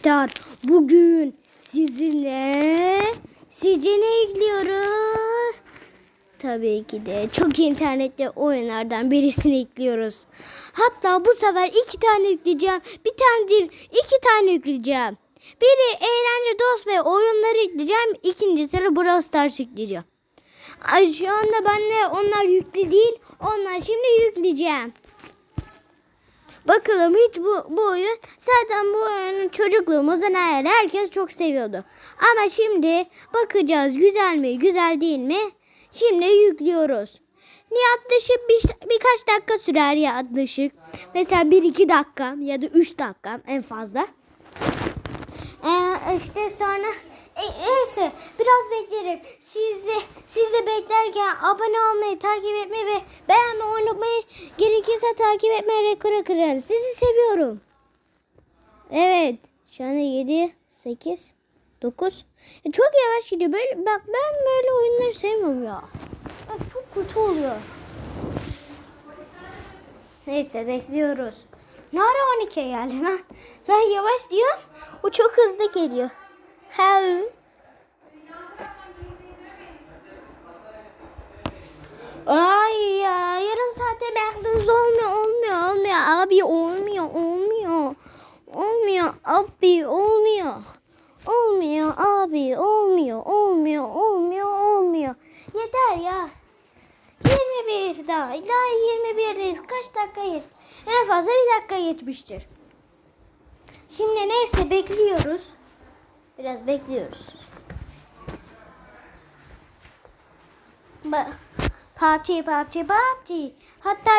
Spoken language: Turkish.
Arkadaşlar bugün sizinle sizce ne ekliyoruz? Tabii ki de çok internette oyunlardan birisini ekliyoruz. Hatta bu sefer iki tane yükleyeceğim. Bir tane değil iki tane yükleyeceğim. Biri eğlence dost ve oyunları yükleyeceğim. İkincisi Brawl Stars yükleyeceğim. Ay şu anda bende onlar yüklü değil. Onlar şimdi yükleyeceğim. Bakalım hiç bu, bu oyun zaten bu oyunun çocukluğumuzdan her herkes çok seviyordu. Ama şimdi bakacağız güzel mi güzel değil mi? Şimdi yüklüyoruz. Yaklaşık bir, birkaç dakika sürer yaklaşık. Mesela 1-2 dakika ya da 3 dakika en fazla. Ee, işte sonra e, neyse biraz beklerim. Siz de, siz de beklerken abone olmayı, takip etmeyi ve beğenmeyi Gerekirse takip etmeyi rekora kırarım. Sizi seviyorum. Evet. Şu anda 7, 8, 9. E, çok yavaş gidiyor. Böyle, bak ben böyle oyunları sevmiyorum ya. Bak çok kötü oluyor. Neyse bekliyoruz. Ne ara 12'ye geldi lan? Ben yavaş diyorum. O çok hızlı geliyor. Hell. Ay ya yarım saate bekliyoruz olmuyor abi olmuyor olmuyor. Olmuyor abi olmuyor. Olmuyor abi olmuyor olmuyor olmuyor olmuyor. Yeter ya. 21 daha daha 21'deyiz kaç dakikayız? En fazla bir dakika geçmiştir şimdi neyse bekliyoruz. Biraz bekliyoruz. Ba- PUBG, PUBG, PUBG. Hatta